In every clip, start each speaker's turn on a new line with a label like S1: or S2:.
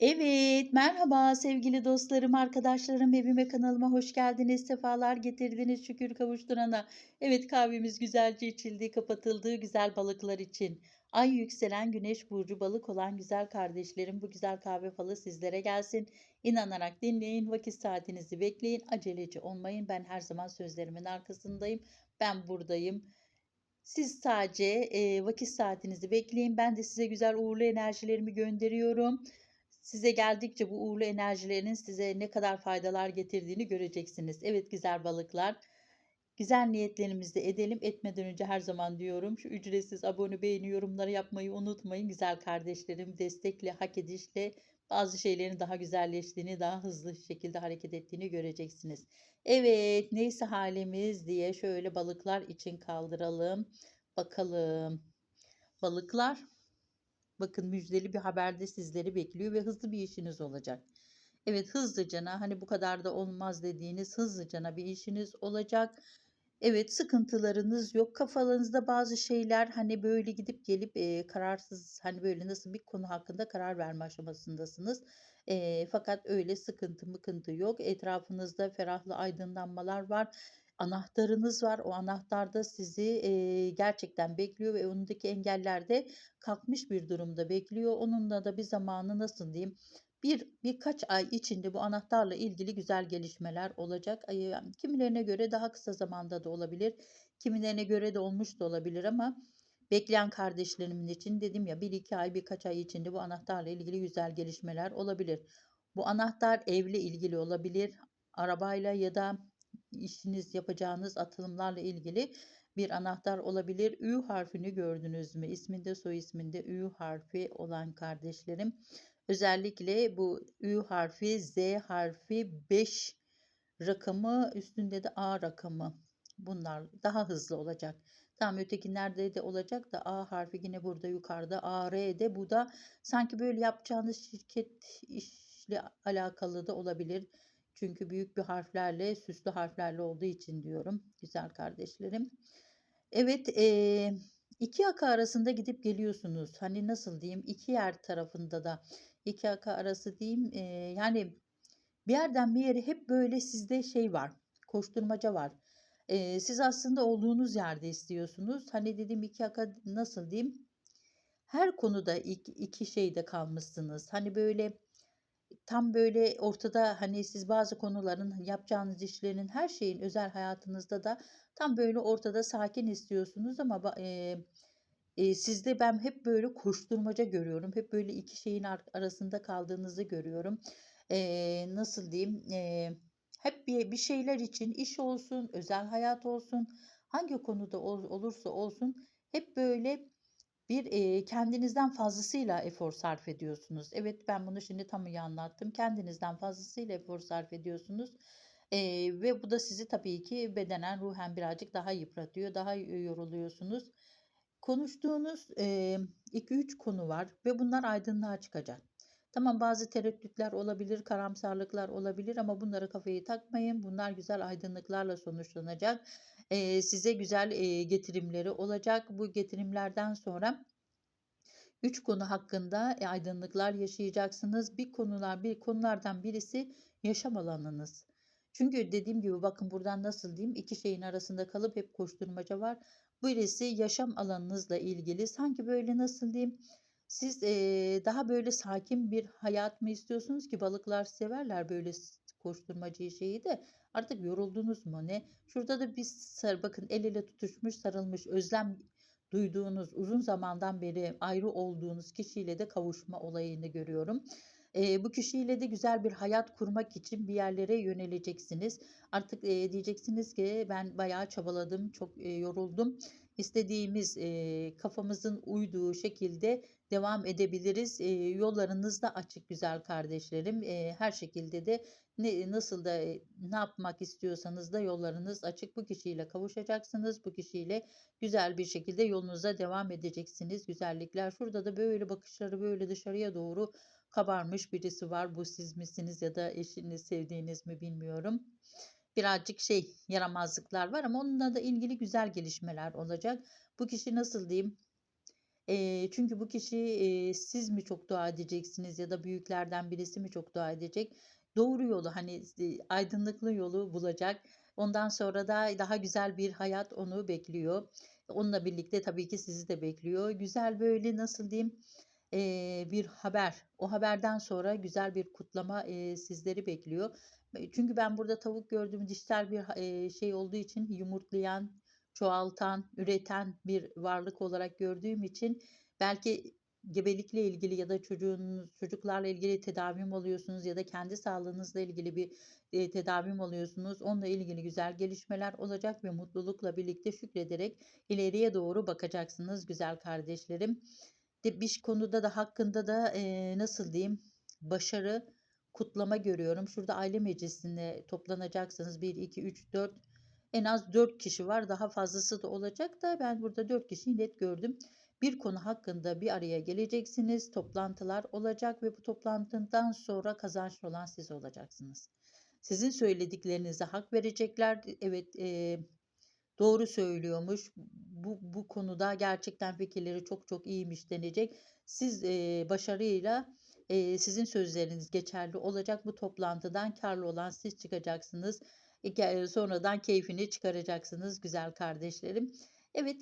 S1: Evet, merhaba sevgili dostlarım, arkadaşlarım, evime kanalıma hoş geldiniz, sefalar getirdiniz şükür kavuşturana. Evet kahvemiz güzelce içildi, kapatıldı güzel balıklar için. Ay yükselen güneş burcu balık olan güzel kardeşlerim bu güzel kahve falı sizlere gelsin. İnanarak dinleyin, vakit saatinizi bekleyin, aceleci olmayın. Ben her zaman sözlerimin arkasındayım, ben buradayım. Siz sadece e, vakit saatinizi bekleyin. Ben de size güzel uğurlu enerjilerimi gönderiyorum. Size geldikçe bu uğurlu enerjilerin size ne kadar faydalar getirdiğini göreceksiniz. Evet güzel balıklar. Güzel niyetlerimizi de edelim. Etmeden önce her zaman diyorum şu ücretsiz abone beğeni yorumları yapmayı unutmayın. Güzel kardeşlerim destekle, hak edişle bazı şeylerin daha güzelleştiğini, daha hızlı şekilde hareket ettiğini göreceksiniz. Evet neyse halimiz diye şöyle balıklar için kaldıralım. Bakalım. Balıklar Bakın müjdeli bir haber de sizleri bekliyor ve hızlı bir işiniz olacak. Evet hızlıcana hani bu kadar da olmaz dediğiniz hızlıcana bir işiniz olacak. Evet sıkıntılarınız yok. Kafalarınızda bazı şeyler hani böyle gidip gelip e, kararsız hani böyle nasıl bir konu hakkında karar verme aşamasındasınız. E, fakat öyle sıkıntı mıkıntı yok. Etrafınızda ferahlı aydınlanmalar var. Anahtarınız var. O anahtar da sizi e, gerçekten bekliyor ve önündeki engeller de kalkmış bir durumda bekliyor. Onunla da bir zamanı nasıl diyeyim? Bir birkaç ay içinde bu anahtarla ilgili güzel gelişmeler olacak. Kimilerine göre daha kısa zamanda da olabilir. Kimilerine göre de olmuş da olabilir ama bekleyen kardeşlerimin için dedim ya bir iki ay birkaç ay içinde bu anahtarla ilgili güzel gelişmeler olabilir. Bu anahtar evle ilgili olabilir. Arabayla ya da işiniz yapacağınız atılımlarla ilgili bir anahtar olabilir. Ü harfini gördünüz mü? İsminde soy isminde Ü harfi olan kardeşlerim. Özellikle bu Ü harfi, Z harfi 5 rakamı üstünde de A rakamı. Bunlar daha hızlı olacak. Tam ötekilerde de olacak da A harfi yine burada yukarıda. A, R de bu da sanki böyle yapacağınız şirket işle alakalı da olabilir. Çünkü büyük bir harflerle, süslü harflerle olduğu için diyorum güzel kardeşlerim. Evet, eee, iki yaka arasında gidip geliyorsunuz. Hani nasıl diyeyim? iki yer tarafında da iki yaka arası diyeyim. eee, yani bir yerden bir yere hep böyle sizde şey var. Koşturmaca var. Eee, siz aslında olduğunuz yerde istiyorsunuz. Hani dedim iki yaka nasıl diyeyim? Her konuda iki, iki şeyde kalmışsınız. Hani böyle tam böyle ortada hani siz bazı konuların yapacağınız işlerin her şeyin özel hayatınızda da tam böyle ortada sakin istiyorsunuz ama e, e, sizde ben hep böyle koşturmaca görüyorum. Hep böyle iki şeyin ar- arasında kaldığınızı görüyorum. E, nasıl diyeyim? E, hep bir, bir şeyler için iş olsun, özel hayat olsun, hangi konuda ol- olursa olsun hep böyle bir eee, kendinizden fazlasıyla efor sarf ediyorsunuz. Evet ben bunu şimdi tam iyi anlattım. Kendinizden fazlasıyla efor sarf ediyorsunuz. Eee, ve bu da sizi tabii ki bedenen, ruhen birazcık daha yıpratıyor. Daha yoruluyorsunuz. Konuştuğunuz 2-3 konu var ve bunlar aydınlığa çıkacak. Tamam bazı tereddütler olabilir, karamsarlıklar olabilir ama bunlara kafayı takmayın. Bunlar güzel aydınlıklarla sonuçlanacak. Size güzel getirimleri olacak. Bu getirimlerden sonra üç konu hakkında e, aydınlıklar yaşayacaksınız. Bir konular, bir konulardan birisi yaşam alanınız. Çünkü dediğim gibi bakın buradan nasıl diyeyim iki şeyin arasında kalıp hep koşturmaca var. Birisi yaşam alanınızla ilgili sanki böyle nasıl diyeyim siz eee, daha böyle sakin bir hayat mı istiyorsunuz ki balıklar severler böyle koşturmacayı şeyi de artık yoruldunuz mu ne? Şurada da bir sar bakın el ele tutuşmuş sarılmış özlem duyduğunuz uzun zamandan beri ayrı olduğunuz kişiyle de kavuşma olayını görüyorum. Eee, bu kişiyle de güzel bir hayat kurmak için bir yerlere yöneleceksiniz. Artık eee, diyeceksiniz ki ben bayağı çabaladım, çok eee, yoruldum. İstediğimiz eee, kafamızın uyduğu şekilde devam edebiliriz. Eee, yollarınız da açık güzel kardeşlerim. Eee, her şekilde de ne nasıl da e, ne yapmak istiyorsanız da yollarınız açık. Bu kişiyle kavuşacaksınız. Bu kişiyle güzel bir şekilde yolunuza devam edeceksiniz. Güzellikler. Şurada da böyle bakışları böyle dışarıya doğru kabarmış birisi var. Bu siz misiniz ya da eşiniz, sevdiğiniz mi bilmiyorum. Birazcık şey yaramazlıklar var ama onunla da ilgili güzel gelişmeler olacak. Bu kişi nasıl diyeyim? Eee, çünkü bu kişi, eee, siz mi çok dua edeceksiniz ya da büyüklerden birisi mi çok dua edecek? Doğru yolu, hani, aydınlıklı yolu bulacak. Ondan sonra da daha güzel bir hayat onu bekliyor. Onunla birlikte tabii ki sizi de bekliyor. Güzel, böyle, nasıl diyeyim, eee, bir haber. O haberden sonra güzel bir kutlama, eee, sizleri bekliyor. Çünkü ben burada tavuk gördüm. Dişsel bir eee, şey olduğu için yumurtlayan, çoğaltan, üreten bir varlık olarak gördüğüm için belki gebelikle ilgili ya da çocuğunuz çocuklarla ilgili tedavi mi oluyorsunuz ya da kendi sağlığınızla ilgili bir, eee, tedavi mi oluyorsunuz? Onunla ilgili güzel gelişmeler olacak ve mutlulukla birlikte şükrederek ileriye doğru bakacaksınız güzel kardeşlerim. De biş konuda da hakkında da, eee, nasıl diyeyim, başarı, kutlama görüyorum. Şurada aile meclisinde toplanacaksınız. 1, 2, 3, 4 en az 4 kişi var. Daha fazlası da olacak da ben burada 4 kişiyi net gördüm. Bir konu hakkında bir araya geleceksiniz. Toplantılar olacak ve bu toplantıdan sonra kazançlı olan siz olacaksınız. Sizin söylediklerinize hak verecekler. Evet, eee, doğru söylüyormuş. Bu bu konuda gerçekten fikirleri çok çok iyiymiş denecek. Siz, eee, başarıyla, eee, sizin sözleriniz geçerli olacak. Bu toplantıdan kârlı olan siz çıkacaksınız. Sonradan keyfini çıkaracaksınız güzel kardeşlerim. Evet,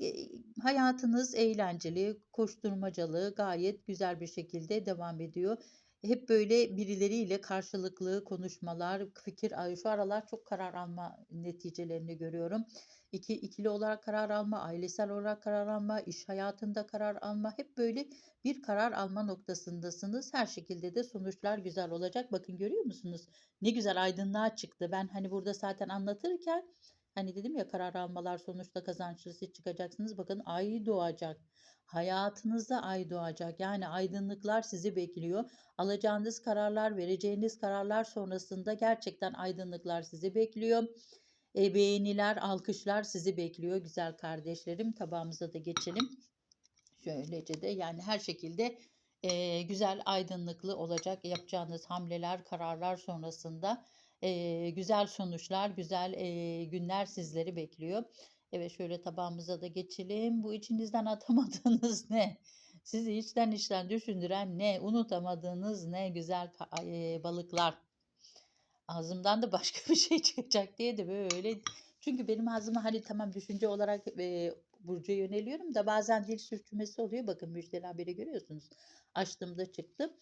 S1: hayatınız eğlenceli, koşturmacalı, gayet güzel bir şekilde devam ediyor. Hep böyle birileriyle karşılıklı konuşmalar, fikir şu aralar çok karar alma neticelerini görüyorum. İki ikili olarak karar alma, ailesel olarak karar alma, iş hayatında karar alma, hep böyle bir karar alma noktasındasınız. Her şekilde de sonuçlar güzel olacak. Bakın görüyor musunuz? Ne güzel aydınlığa çıktı. Ben, hani, burada zaten anlatırken, hani, dedim ya karar almalar sonuçta kazançlı çıkacaksınız. Bakın ay doğacak. Hayatınızda ay doğacak. Yani aydınlıklar sizi bekliyor. Alacağınız kararlar, vereceğiniz kararlar sonrasında gerçekten aydınlıklar sizi bekliyor. Eee, beğeniler, alkışlar sizi bekliyor güzel kardeşlerim. Tabağımıza da geçelim. Şöylece de yani her şekilde, eee, güzel, aydınlıklı olacak yapacağınız hamleler, kararlar sonrasında, eee, güzel sonuçlar, güzel, eee, günler sizleri bekliyor. Evet, şöyle tabağımıza da geçelim. Bu içinizden atamadığınız ne? Sizi içten içten düşündüren ne? Unutamadığınız ne? Güzel eee, balıklar. Ağzımdan da başka bir şey çıkacak diye de böyle çünkü benim ağzıma, hani, tamam düşünce olarak, eee, burca yöneliyorum da bazen dil sürçmesi oluyor. Bakın müjdeli haberi görüyorsunuz. Açtığımda çıktı.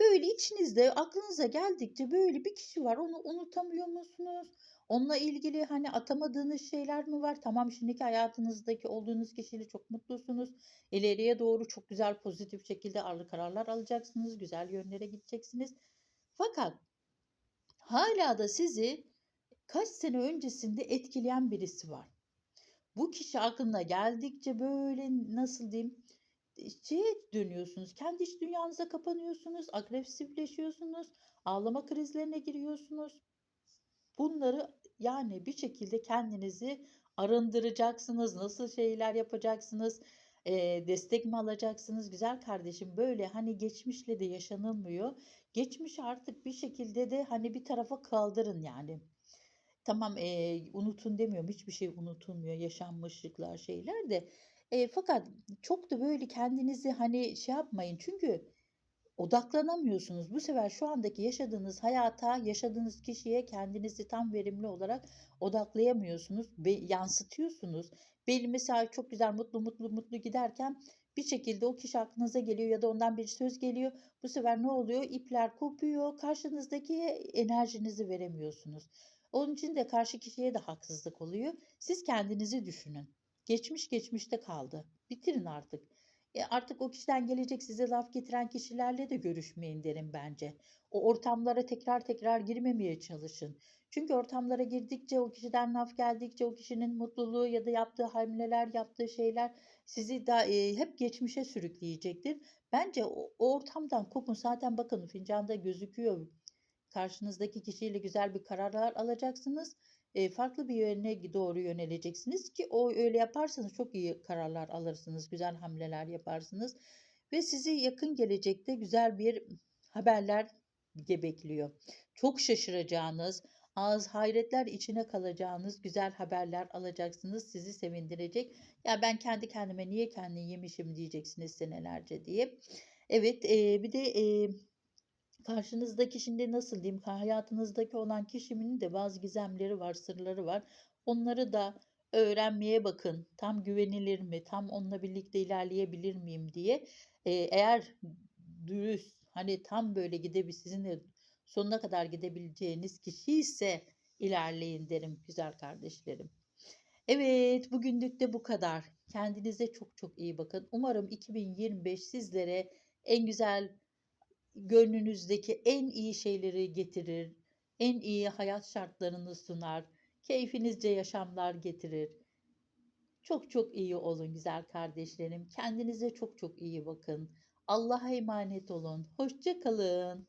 S1: Böyle içinizde aklınıza geldikçe böyle bir kişi var. Onu unutamıyor musunuz? Onunla ilgili, hani, atamadığınız şeyler mi var? Tamam, şimdiki hayatınızdaki olduğunuz kişiyle çok mutlusunuz. İleriye doğru çok güzel, pozitif şekilde arlı kararlar alacaksınız. Güzel yönlere gideceksiniz. Fakat hâlâ da sizi kaç sene öncesinde etkileyen birisi var. Bu kişi aklına geldikçe böyle, nasıl diyeyim, şeye dönüyorsunuz, kendi iç dünyanıza kapanıyorsunuz, agresifleşiyorsunuz, ağlama krizlerine giriyorsunuz. Bunları, yani, bir şekilde kendinizi arındıracaksınız. Nasıl şeyler yapacaksınız? Eee, destek mi alacaksınız? Güzel kardeşim, böyle, hani, geçmişle de yaşanılmıyor. Geçmişi artık bir şekilde de, hani, bir tarafa kaldırın, yani. Tamam, eee, unutun demiyorum, hiçbir şey unutulmuyor, yaşanmışlıklar, şeyler de. Eee, fakat çok da böyle kendinizi, hani, şey yapmayın çünkü odaklanamıyorsunuz. Bu sefer şu andaki yaşadığınız hayata, yaşadığınız kişiye kendinizi tam verimli olarak odaklayamıyorsunuz ve yansıtıyorsunuz. Belli mesela çok güzel, mutlu, mutlu, mutlu giderken bir şekilde o kişi aklınıza geliyor ya da ondan bir söz geliyor. Bu sefer ne oluyor? İpler kopuyor, karşınızdakiye enerjinizi veremiyorsunuz. Onun için de karşı kişiye de haksızlık oluyor. Siz kendinizi düşünün. Geçmiş geçmişte kaldı. Bitirin artık. E, artık o kişiden gelecek size laf getiren kişilerle de görüşmeyin derim bence. O ortamlara tekrar tekrar girmemeye çalışın. Çünkü ortamlara girdikçe, o kişiden laf geldikçe, o kişinin mutluluğu ya da yaptığı hamleler, yaptığı şeyler sizi da eee, hep geçmişe sürükleyecektir. Bence o o ortamdan kopun. Zaten bakın fincanda gözüküyor. Karşınızdaki kişiyle güzel bir kararlar alacaksınız. Farklı bir yöne doğru yöneleceksiniz ki o öyle yaparsanız çok iyi kararlar alırsınız, güzel hamleler yaparsınız ve sizi yakın gelecekte güzel bir haberler bekliyor. Çok şaşıracağınız, ağız hayretler içine kalacağınız güzel haberler alacaksınız. Sizi sevindirecek. Ya ben kendi kendime niye kendi yemişim diyeceksiniz senelerce diye. Evet, bir de karşınızdaki şimdi nasıl diyeyim hayatınızdaki olan kişinin de bazı gizemleri var, sırları var. Onları da öğrenmeye bakın. Tam güvenilir mi? Tam onunla birlikte ilerleyebilir miyim diye. Eee, eğer dürüst, hani tam böyle gidebilir sizinle sonuna kadar gidebileceğiniz kişi ise ilerleyin derim güzel kardeşlerim. Evet, bugünlük de bu kadar. Kendinize çok çok iyi bakın. Umarım 2025 sizlere en güzel gönlünüzdeki en iyi şeyleri getirir. En iyi hayat şartlarını sunar. Keyfinizce yaşamlar getirir. Çok çok iyi olun güzel kardeşlerim. Kendinize çok çok iyi bakın. Allah'a emanet olun. Hoşça kalın.